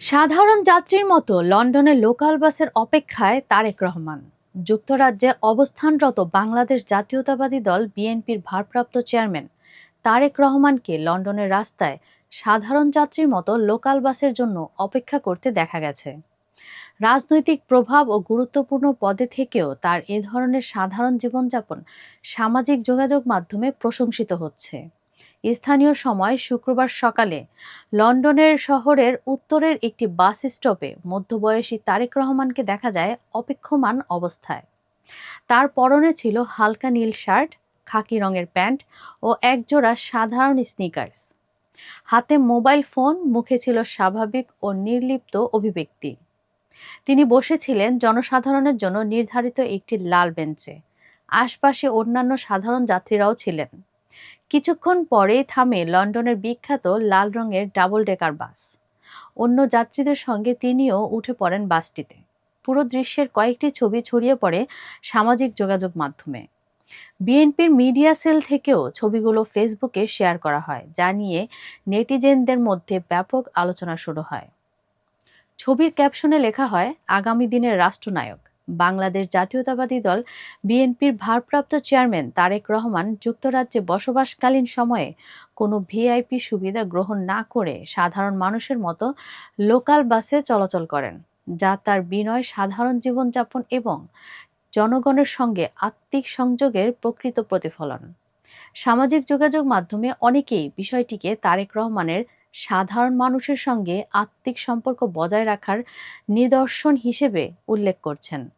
সাধারণ যাত্রীর মতো লন্ডনে লোকাল বাসের অপেক্ষায় তারেক রহমান। যুক্তরাজ্যে অবস্থানরত বাংলাদেশ জাতীয়তাবাদী দল বিএনপির ভারপ্রাপ্ত চেয়ারম্যান তারেক রহমানকে লন্ডনের রাস্তায় সাধারণ যাত্রীর মতো লোকাল বাসের জন্য অপেক্ষা করতে দেখা গেছে। রাজনৈতিক প্রভাব ও গুরুত্বপূর্ণ পদে থেকেও তার এ ধরনের সাধারণ জীবনযাপন সামাজিক যোগাযোগ মাধ্যমে প্রশংসিত হচ্ছে। স্থানীয় সময় শুক্রবার সকালে লন্ডনের শহরের উত্তরের একটি বাস স্টপে মধ্যবয়সী তারেক রহমানকে দেখা যায় অপেক্ষমান অবস্থায়। তার পরনে ছিল হালকা নীল শার্ট, খাকি রঙের প্যান্ট ও একজোড়া সাধারণ স্নিকার্স হাতে মোবাইল ফোন, মুখে ছিল স্বাভাবিক ও নির্লিপ্ত অভিব্যক্তি। তিনি বসেছিলেন জনসাধারণের জন্য নির্ধারিত একটি লাল বেঞ্চে। আশপাশে অন্যান্য সাধারণ যাত্রীরাও ছিলেন। কিছুক্ষণ পরেই থামে লন্ডনের বিখ্যাত লাল রঙের ডাবল ডেকার বাস। অন্য যাত্রীদের সঙ্গে তিনিও উঠে পড়েন বাসটিতে। পুরো দৃশ্যের কয়েকটি ছবি ছড়িয়ে পড়ে সামাজিক যোগাযোগ মাধ্যমে। বিএনপির মিডিয়া সেল থেকেও ছবিগুলো ফেসবুকে শেয়ার করা হয়, যা নিয়ে নেটিজেনদের মধ্যে ব্যাপক আলোচনা শুরু হয়। ছবির ক্যাপশনে লেখা হয়, আগামী দিনের রাষ্ট্রনায়ক। বাংলাদেশ জাতীয়তাবাদী দল বিএনপির ভারপ্রাপ্ত চেয়ারম্যান তারেক রহমান যুক্তরাজ্যে বসবাসকালীন সময়ে কোনো ভিআইপি সুবিধা গ্রহণ না করে সাধারণ মানুষের মতো লোকাল বাসে চলাচল করেন, যা তার বিনয় সাধারণ জীবনযাপন এবং জনগণের সঙ্গে আত্মিক সংযোগের প্রকৃত প্রতিফলন। সামাজিক যোগাযোগ মাধ্যমে অনেকেই বিষয়টিকে তারেক রহমানের সাধারণ মানুষের সঙ্গে আত্মিক সম্পর্ক বজায় রাখার নিদর্শন হিসেবে উল্লেখ করছেন।